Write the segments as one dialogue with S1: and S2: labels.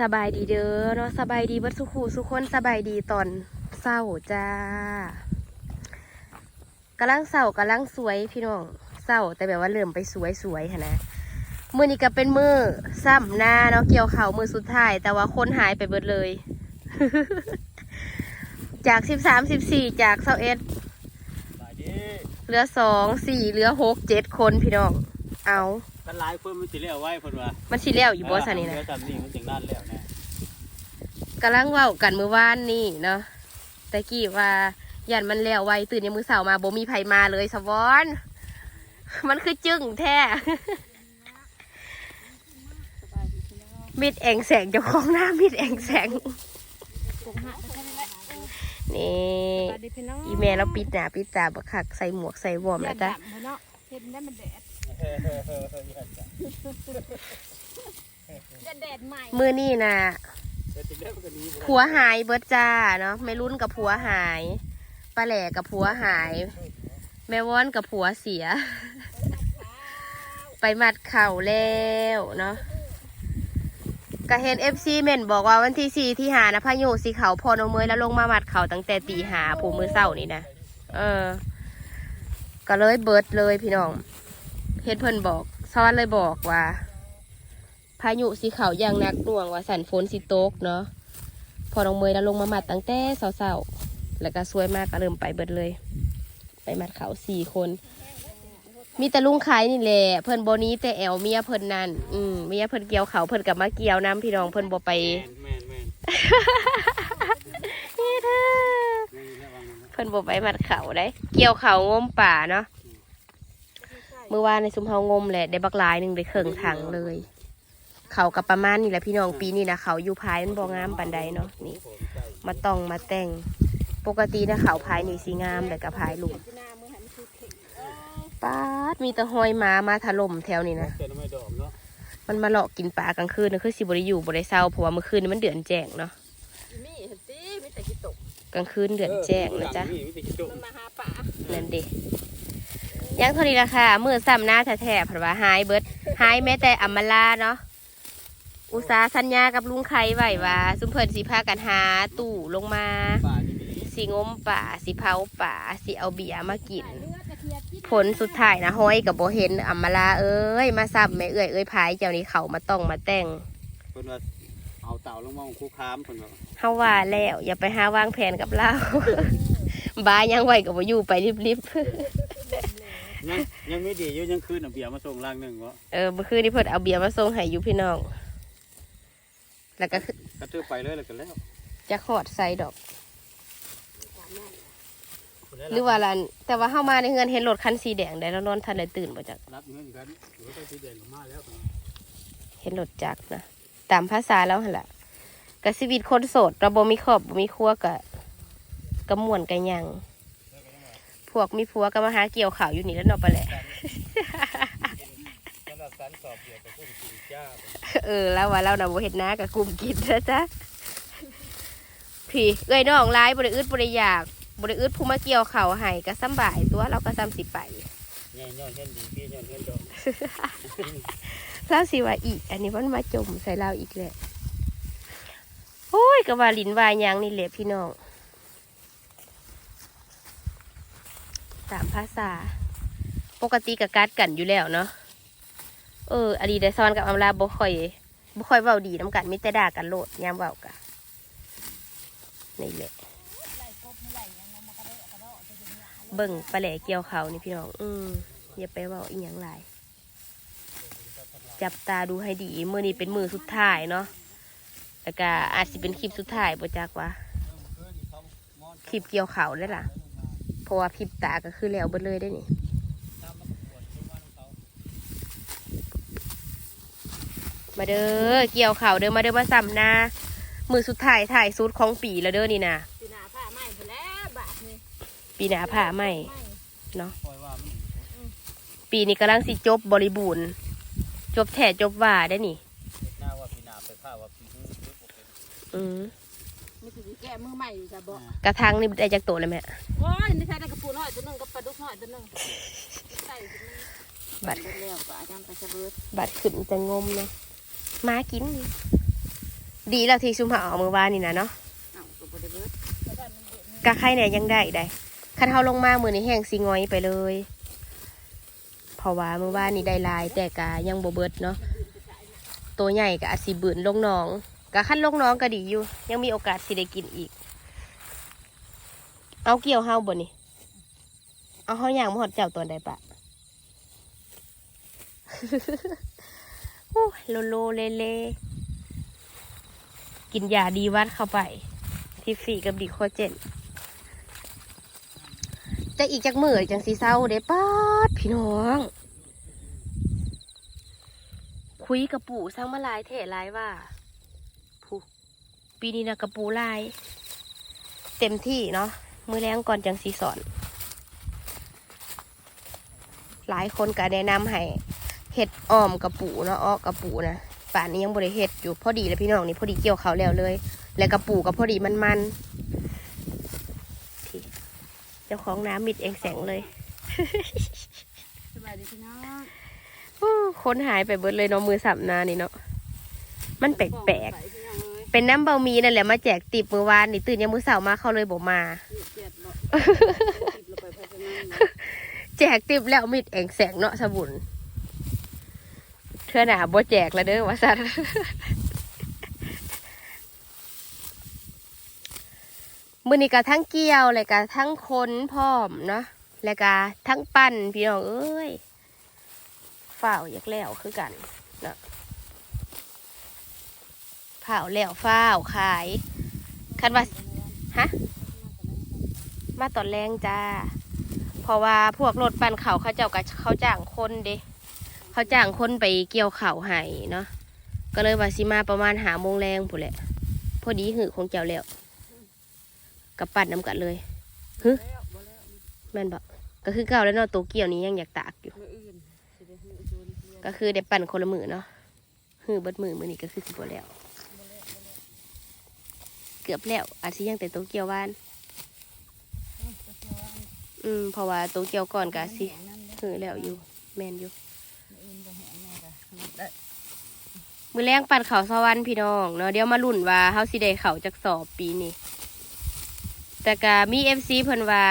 S1: สบายดีเด้อเนาะสบายดีเบิดสุขูสุกคนสบายดีตอนเศร้าจ้ากำลังเศร้ากำลังสวยพี่น้องเศร้าแต่แบบว่าเริ่มไปสวยสวยๆค่ะนะมือนี้ก็เป็นมือซ้ำหน้าเนาะเกี่ยวเข่าวมือสุดท้าย แต่ว่าคนหายไปเบิดเลย จากสิบสามสิบสี่จากเศร้าเอ็ด
S2: สายดี
S1: เหลือสองสี่เหลือหกเจ็ดคนพี่น้องเอา
S2: กันหลายคนมันสิเลี้ยวไว้เพิ่นว่า
S1: มันสิแล้วอยู่บอสันนี่นะ
S2: เดี๋ยวจำนี่มันถึงด้านแล้วนะ
S1: กำลังเว้ากันมือวานนี่เนาะแต่กี้ว่ายันมันแล้วไวตื่นยังมือเสาร์มาบ่มีไผมาเลยสวอนมันคือจึ้งแท้มิดแองแสงเจ้าของหน้ามิดแองแสงนี่อีเมลเราปิดหน้าปิดตาบักคักใส่หมวกใส่วอร์มแล้วจ้ะ
S3: เนาะเห็นได้มันแดดแดดใหม่
S1: มือนี่นะ ผัวหายเบิดจ้าเนาะไม่รุ่นกับผัวหายป้าแหล่กับผัวหาย แม่วอนกับผัวเสีย ไปมัดเข่าแล้วเนาะก็เห็นเอฟซีเมนบอกว่าวันที่สี่ที่หานะพายุสีเขาพอนมเมยแล้วลงมามัดเข่าตั้งแต่ตีหาผูมือเศร้านี่นะเออ ก็เลยเบิร์ดเลยพี่น้องเฮ็ดเพิ่นบอกซ้อนเลยบอกว่า พายุสีขาอย่างนักหน่วงว่าสันฝนสิตกเนาะพอน้องเมยแล้วลงมามัดตั้งแต่เศร้าๆแล้วก็สวยมากก็เริ่มไปเบิดเลย ไปมัดเขาสี่คน มีแต่ลุงขายนี่แหละเพิ่นโบนี้แต่แอวเมียเพิ่นนั่นอืมเมียเพิ่นเกี่ยวเขาเพิ่นกับมาเกี่ยวน้ำพี่น้องเพิ่นโบไปเพิ่นโบไปมัดเขาได้ เกี่ยวเขางมป่าเนาะเมื่อวานในซุมเฮางมแหละได้บักหลายหนึ่งได้เข่งถังเลย เขากับประมาณนี่แหละพี่น้องปีนี้นะเขาอยู่พายมันบ่งามปานใดเนาะนี่
S2: ผมใส่
S1: มาต้องมาแต่งปกตินะเขาพายนี่สีงามแต่กับพายลุม
S3: ที่หน้ามือหันคือเข่ง
S1: ป๊าดมีแต่หอยหมามาถล่มแถวนี้นะ
S2: เจอไม่ดอมเนาะ
S1: มันมาเลาะกินปลากลางคืนนะคือสิบริอยู่บริเศร้าเพราะว่าเมื่อคืนนี้มันเดือนแจ้งเนาะ
S3: มีเห็นสิมีแต่กิตก
S1: กลางคืนเดือนแจ้งนะจ๊ะ
S2: เออมีมีแต่จุ่ม
S3: มันมาหาป่า
S1: นั่นเด็ยังเท่านี้ละค่ะมือซ้ำหน้าแท้ๆเพราะว่าหายเบิดหายแม้แต่อัมมาลาเนาะ อุตสาห์สัญญากับลุงไข่ไว้ว่าซุมเพิ่นสิพากันหาตู้ลงมา
S2: ป่าที่นี่
S1: สิงมป่าสิเผาป่าสิเอาเบียร์มากิน
S3: เลือดกระเทียมที่
S1: ผลสุดท้ายนะห้อยกับโบเห็นอัมมาลาเอ้ยมาซ้ำแม่เอ้ยเอ้ยพายเจ้านี่เขามาต้องมาแต่ง
S2: เพิ่นว่าเอาเต่าลงมาคู่ค้ามเพิ่นว่า
S1: เฮาว่าแล้วอย่าไปหาวางแผนกับเราบายังไหวกับอยู่ไปรีบ
S2: ยังยังไม่ดีอยู่ยังคืนเอาเบียร์มาส่งล่างหนึงวะ
S1: ๆเออเมื่อคืนนี้เพิ่นเอาเบียร์มาส่งให้อยู่พี่น้อง แล้วก็คือ
S2: ก็เทือไปเลยแล้วก็แล้ว
S1: จะขอดใส่ดอก หรือว่าลันแต่ว่าเฮามาในเฮือนเห็นรถคันสีแดงได้แล้วนอนทันได้ตื่นบ่จัก
S2: รับเงินกันหรือว่าไปสีแดงก็มาแล้ว
S1: เห็นรถจักรนะตามภาษาแล้วหั่นล่ะก็ชีวิตคนโสดเราบ่มีครอบบ่มีครัวก็ก็ม่วนก็หยัง พวกมีผัวก็มาหาเกี่ยวข่าวอยู่นี่แล้วเนาะปะแหละ
S2: สำหรับสันสอบเบียร์กับกุ้งกินจ้า
S1: เออแล้วว่าเราน่ะบ่เฮ็ดนากับกลุ่มกินนะจ๊ะพี่เอ้ยน้องหลายบ่ได้อึดบ่ได้อยากบ่ได้อึดผู้มาเกี่ยวข้าวให้ก็สำบายตัวเราก็ซ้ำสิไป
S2: เนี่ยย้อนเงินดีพี่ย้อนเงินดอก
S1: แล้วสิว่าอีก อันนี้มันมาจมใส่เราอีกแหละโอ้ยก็ว่าลิ้นวายหยังนี่แหละพี่น้องตามภาษา ปกติกับกัดกันอยู่แล้วเนาะ เอออดีไดซอนกับอำลาบ่ค่อยบ่ค่อยเว้าดีน้ำกันมิแต่ด่ากันโลดยามเว้ากะนี่แหละเบิ่งปลาแหล่เกี่ยวเขานี่พี่น้องอืมอย่าไปเว้าอีหยังหลายจับตาดูให้ดีมือนี้เป็นมือสุดท้ายเนาะแล้วก็อาจสิเป็นคลิปสุดท้ายบ่จักว่าคลิปเกี่ยวเขาได้ล่ะเพราะว่าพริบตาก็คือแล้วเบิดเลยได้นี่ มาเด้อเกี่ยวเขาเด้อมาเด้อมาซ้ำหน้ามือสุดท้ายถ่ายสุดของปีแล้วเด้อนี่นะ
S3: ปีหน้าผ้าไหม้ไปแล้วบาทนี่
S1: ปีหน้าผ่าไหม
S3: ไหม้
S1: เนาะ
S2: คอยว่ามัน
S1: ปีนี้กำลังสิจบบริบูรณ์ จบแท้จบว่าได้นี่
S2: หน้าว่าพี่นาไปผ้าว่าพี่หูซื้อบ่เป็น
S1: อืม
S3: นี่คือแก้มือใหม่อยู่จ้ะบอก
S1: กระทังนี่ได้จากโตเลยแม่
S3: โอ้ยนี่ใช้ได้กระปูน้อยตัวหนึงกับปลาดุกน้อยตัวหนึงใส่ตัวหนึง
S1: บัด
S3: เบิดแล้วก็อาจารย์ไปสะเบิด
S1: บัดขึ้นจะงมเนาะ มากินดิดีแล้วที่ซุมหาเอามือวานนี่นะเนาะ
S3: เอ้าก็บ่ได้เบิด
S1: กะไข่เนี่ยยังได้ได้คันเฮาลงมามือนี้แห้งสิงอยไปเลยเพราะว่ามือวานนี่ได้หลาย แต่กะยังบ่เบิดเนาะตัวใหญ่กะอาจสิบืนลงหน้องกะคันลงหน้องก็ดีอยู่ ยังมีโอกาสสิได้กินอีก เอาเกี่ยวเฮาบ่นี่เอาเฮาย่างมาหอดเจ้าตัวใดปะ โลโลเลเลกินยาดีวัดเข้าไป ที่ฟีกับดีโคเจนจะอีกจักมือจังสีเศร้าเด้ป๊าดพี่น้อง คุยกับปู่สร้างมาลายเทลายว่าผู้ปีนี้นะกับปูหลาย เต็มที่เนาะมือแรงก่อนจังสีสอน หลายคนก็แนะนำให้ เห็ดอ้อมกับปูเนาะอ้อกับปูนะป่านนี้ยังบริเห็ดอยู่พอดีแล้วพี่น้องนี่พอดีเกี่ยวเขาวแล้วเลย แล้วกับปูกับพอดีมันมันๆที่เจ้าของน้ำมิดเองแสงเลย
S3: สบายดีพี่น้อง
S1: อู้คนหายไปเบิดเลยเนาะมือสับนานี่เนาะมันแปลก
S3: ไปพี่น้องเอ้ย
S1: ๆเป็นน้ำเบามีนั่นแหละมาแจกติบมือวานนี่ตื่นยังมือเสาร์มาเขาเลยบอกมา
S3: นี่เจ็ดบ่ติดลงไปเพราะฉะนั้น
S1: แจกติบแล้วมิดเองแสงเนาะสบุน เธอหนาบ่แจกแล้วเด้อว่าสันมือนี้ก็ทั้งเกี่ยวเลยก็ทั้งคนพร้อมเนาะแล้วก็ทั้งปั้นพี่น้องเอ้ยฝ้าอยากแล้วคือกันเนาะฝ้าแล้วฝ้าขายคันว่าฮะมาตอนแรงจ้า เพราะว่าพวกรถปั่นเขาเขาเจ้ากับเขาจ้างคนเด้ เขาจ้างคนไปเกี่ยวเขาให้เนาะก็เลยว่าสิมาประมาณหาโมงแรงผู้นแหละพอดีหือของเจ้าแล้วกับปั่นน้ำกันเลยฮึ
S3: แม่
S1: นบอกก็คือเก่าแล้วเนาะตัวเกี่ยวนี้ยังอยากตากอยู่ ก็คือได้ปั่นคนละมือเนาะหือเบิดมือมือนี้ก็คือสิบแล้ว เกือบแล้วอาจจะยังแต่ตัวเกี่ยววาน อืมเพราะว่าตัวเกี่ยวก่อนกะสิหือแล้วอยู่ แม่นอยู่ มือแรงปัดเขาสวรรค์พี่น้องเนาะเดี๋ยวมาลุ่นว่าเฮาสิได้เขาจากสอบปีนี้แต่ก็มีเอฟซีเพิ่นว่า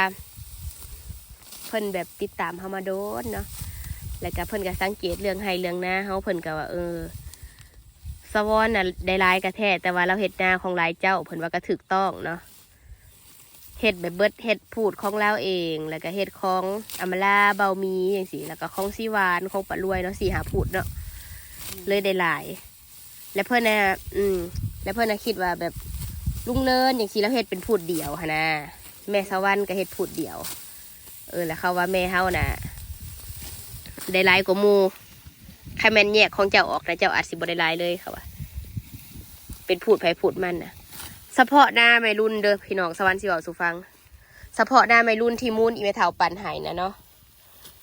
S1: เพิ่นแบบติดตามเฮามาโดนเนาะแล้วก็เพิ่นก็สังเกตเรื่องให้เรื่องหน้าเฮาเพิ่นก็ว่าเออสวรรค์น่ะได้ลายกระแท้แต่ว่าเราเฮ็ดนาของลายเจ้าเพิ่นว่าก็ถูกต้องเนาะเฮ็ดแบบเบิดเฮ็ดพูดของเราเอง แล้วก็เฮ็ดของอำมาลาเบามีอย่างซี่แล้วก็ของสีวานของปะรวยเนาะสีหาพูดเนาะเลยได้หลาย และเพื่อนนะอืม และเพื่อนนะคิดว่าแบบลุงเลินอย่างสีแล้วเฮ็ดเป็นพูดเดียวหนนะแม่สวรรค์ก็เฮ็ดพูดเดียว เออ แล้วเขาว่าแม่เฮาน่ะได้ลายกว่ามูใครแมนแยกของเจ้าออกนะเจ้าอาจสิบได้ลายเลยค่ะว่าเป็นพูดไผพูดมันนะเฉพาะหน้าไม่รุ่นเด้อพี่น้องสวรรค์สิบอกสุฟังเฉพาะหน้าไม่รุ่นที่มูนอีเมถาวปันหายนะเนาะ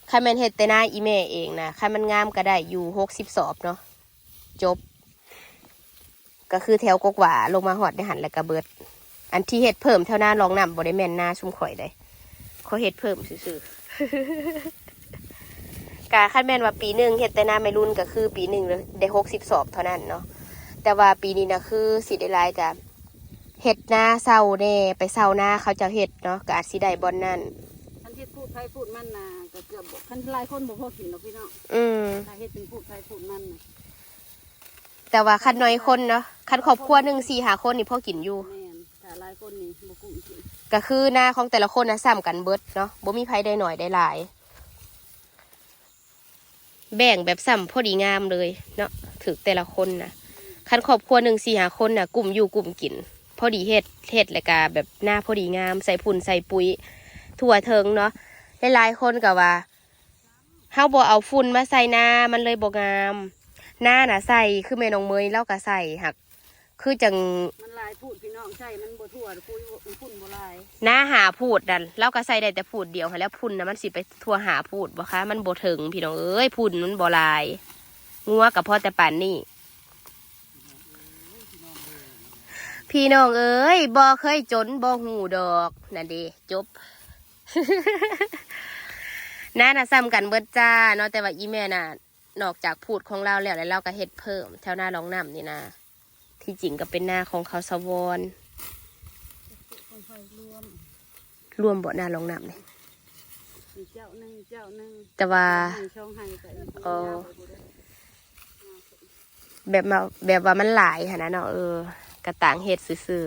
S1: ใครแมันเฮ็ดแต่หน้าอีแม่เองนะใครมันงามก็ได้อยู่หกสิบสอบเนาะจบ ก็คือแถวกกหว่าลงมาหอดในหันแล้วก็เบิด อันที่เฮ็ดเพิ่มแถวหน้าลองนำบ่ได้แม่นหน้าชุ่มข่อยได้เขาเฮ็ดเพิ่มซื่อๆกาคันแม่นว่าปีหนึ่งเฮ็ดแต่หน้าไม่รุ่นก็คือ ปีหนึ่งเลยได้หกสิบสอบเท่านั้นเนาะแต่ว่าปีนี้นะคือสิได้หลายกับเฮ็ดหน้าเศร้าแน่ไปเศร้าหน้าเขาเจะเฮ็ดเนาะก็อาจสิได้บอนนั่น
S3: คันที่พูดไผพูดมันน่ะก็เกือบบ่คันหลายคนบ่พอกินหรอกพี่น้อง
S1: อืม
S3: ถ้าเฮ็ดเป็นพูดไผพูดมันน่ะ
S1: แต่ว่าคันน้อยคนเนาะคันครอบครัวหนึ่งสี่หาคนนี่พ่อกินอยู่
S3: แม่นถ้าหลายคนนี่บ่กุ้มกิน
S1: ก็คือหน้าของแต่ละคนนะซ้ำกันเบิดเนาะบ่มีไผได้หน่อยได้หลาย แบ่งแบบซ้ำพอดีงามเลยเนาะถือแต่ละคนนะคันครอบครัวหนึ่งสี่หาคนน่ะกลุ่มอยู่กลุ่มกิน พอดีเฮ็ดเฮ็ดแล้วก็แบบหน้าพอดีงาม ใส่พุ่นใส่ปุ๋ยทั่วเทิงเนาะหลายๆคนก็ว่าเฮาบ่เอาฝุ่นมาใส่หน้ามันเลยบ่งาม หน้าน่ะใส่คือแม่น้องเมยเล่าก็ใส่หักคือจัง
S3: มันหลายพูดพี่น้องใช่มันบ่ทั่วคุยมันพุ่นบ่หลาย
S1: หน้าหาพูดดันเราก็ใส่ได้แต่พูดเดียวค่ะแล้วพุ่นนะมันสิไปทั่วหาพูดบ่คะมันบ่ถึงพี่น้องเอ้ยพุ่นมันบ่หลายงัวกับพ่อแต่ป่านนี่พี่น้องเอ้ยบ่เคยจนบ่หูดอกนั่นเดีจบหน้าน่ะซ้ำกันเบิดจ้าเนาะแต่ว่าอีแม่น่ะ นอกจากพูดของเราแล้วแล้วเราก็เฮ็ดเพิ่มแถวหน้ารองน้ำนี่นะที่จริงก็เป็นหน้าของเขาสวอน
S3: คนไฟรวม
S1: บ่หน้าลงน้ำ
S3: เนึ่งเจ้าหนึ่ง
S1: แต่ว่า
S3: มีช่องให้กับอีก
S1: เออแบบมาแบบว่ามันหลายค่ะนะเนาะเออกระต่างเห็ดซื่อ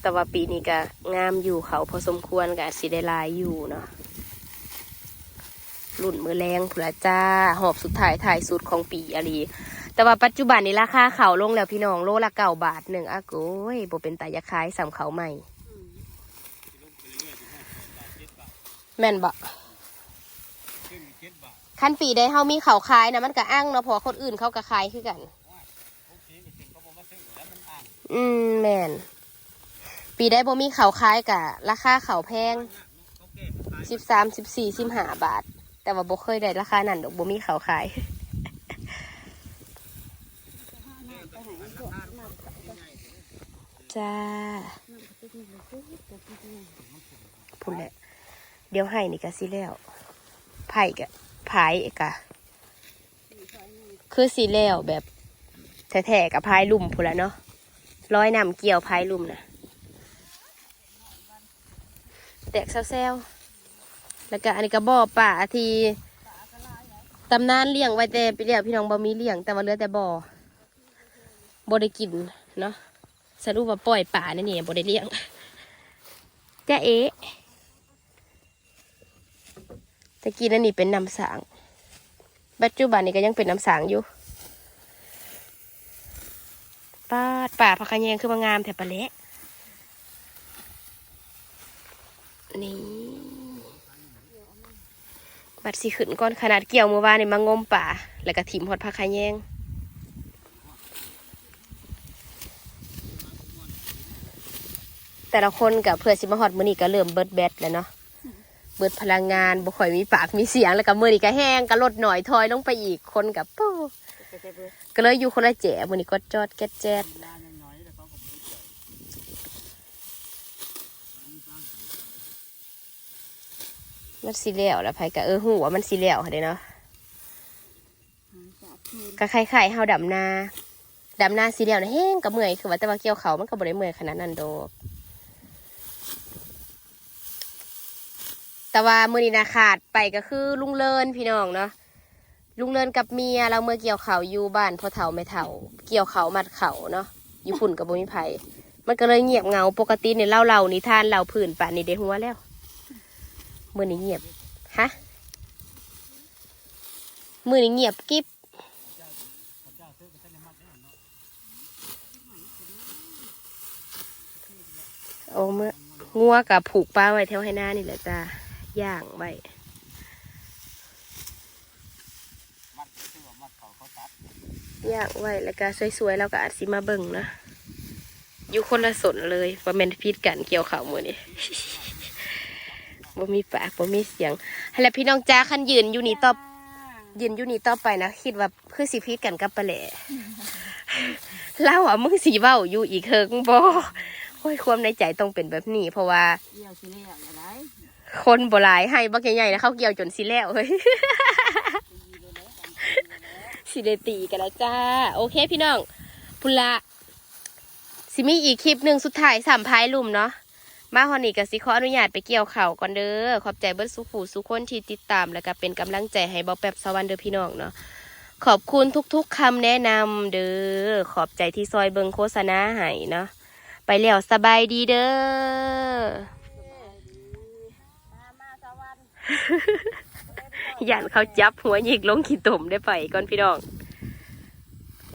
S1: แต่ว่าปีนี้ก็งามอยู่เขาพอสมควรกับสิได้ลายอยู่เนาะ รุ่นมือแรงผุละจ้าหอบสุดท้ายถ่ายสุดของปีอาลีแต่ว่าปัจจุบันนี้ราคาเขาลงแล้วพี่น้องโลละเก้าบาทหนึ่งอะโก้ยบ่เป็นตายาคายสำเขาใหม่แม่นบ่
S2: ขึ้นเจ็ดบาท
S1: ขั้นปีได้เฮามีเขาขายนะมันก็อ้างเนาะเพอคนอื่นเขาก็ขายคือกัน
S2: โอเคไปถึงเขาบอกว่าซื้อแล้วมันอ่าง
S1: อืมแม่น ปีได้บ่มีเขาขายกะราคาเขาแพงสิบสามสิบสี่สิบห้าบาท แต่ว่าบ่เคยได้ราคานั้นดอกบ่มีเขาขายจ้าพุ่นแหละเดี๋ยวให้นี่ก็สิแล้วไผ่กะพายเอกะคือสีแล้วแบบแท้ๆกับพายลุ่มพุ่นละเนาะร้อยนำเกี่ยวพายลุ่มนะแตกแซวๆ แล้วก็อันนี้ก็บ่อป่าที่ตำนานเลี้ยงไว้แต่ไปเลี้ยงพี่น้องบ่มีเลี้ยงแต่ว่าเหลือแต่บ่อบ่ได้กินเนาะสรุปว่าปล่อยป่านั่นนี่บ่ได้เลี้ยงจ้าเอ๋ตะกี้นั่นนี่เป็นน้ำสางปัจจุบันนี้ก็ยังเป็นน้ำสางอยู่ป้าป่าพักขะแยงคือมางามแถบปะเละนี่ บัดสิขึ้นก้อนขนาดเกี่ยวเมื่อวานนี่มางมป่า แล้วก็ถิ่มหอดพักขะแยงแต่ละคนกับเพื่อสิมาหอดมือนี่ก็เริ่มเบิดแบตแล้วเนาะเบิดพลังงานบ่ค่อยมีปากมีเสียงแล้วก็มือนี่ก็แห้งก็ลดหน่อยถอยลงไปอีกคนกับปู้ก็เลยอยู่คนละแจ๋มือนี่ก็จอดแก๊ดแจ๊ด
S2: นานยังน้อยแล้วเขาก็ไม่ใจ
S1: มันสีแล้วแล้วไผก็เออหูว่ามันสีแล้วค่ะเด้เนาะก็คล้ายๆเฮาดำนาดำนาสีแล้วนะแห้งก็เมื่อยคือว่าแต่ว่าเกี่ยวเขาวมันก็บ่ได้เมื่อยขนาดนั้นดอกแต่ว่ามือนี้นาขาดไปก็คือลุงเลินพี่น้องเนาะลุงเลินกับเมียเราเมื่อเกี่ยวเขาวอยู่บ้านพ่อเฒ่าแม่เฒ่าเกี่ยวเขาวมัดเขาเนาะอยู่ฝุ่นกับบุมิไผมันก็เลยเงียบเหงาปกติเนี่ยเล่าเรานิทานเราผื่นป่านนี่ได้หัวแล้ว มือนี้เงียบ ฮะ มือนี้เงียบกิ๊บโอ้เมื่องัวกับผูกปลาไว้แถวให้หน้านี่แหละจ้าย่างไว้
S2: อ
S1: ย่างไว้แล้วก็สวยๆแล้วก็อาจสิมาเบิ่งนะอยู่คนละสนเลยว่าแมนพิดกันเกี่ยวข่าวมือนี่ บ่มีปากบ่มีเสียงให้แล้วพี่น้องจ้าคันยืนอยู่นี่ต่อยืนอยู่นี่ต่อไปนะคิดว่าคือสิพิดกันกับปะแหละเล่าอะมึงสีเว้าอยู่อีกเฮิงบ่โอ้ยความในใจต้องเป็นแบบนี้เพราะว่า
S3: เดี่ยวสิเลี้ยงอะไร
S1: คนโบลายให้บักใหญ่ๆแล้วเขาเกี่ยวจนสิแล้วเฮ้ยสิได้ตีกันแล้วจ้า โอเคพี่น้องพุละสิมีอีกคลิปหนึ่งสุดท้ายสามพายลุ่มเนาะ มาฮอนี่กับสิขออนุญาตไปเกี่ยวเข่าวก่อนเด้อขอบใจเบิ้ลสุขูสุคนที่ติดตามแล้วก็เป็นกำลังใจให้บอแป๊บสวรรค์เด้อพี่น้องเนาะขอบคุณทุกๆคำแนะนำเด้อขอบใจที่ซอยเบิงโฆษณาให้เนาะไปแล้วสบายดีเด้อ
S3: มามาสวรรค์
S1: ยันเขาจับหัวหยิกลงขี้ตุ่มได้ไปก่อนพี่น้อง